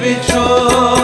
ਵਿਛੋ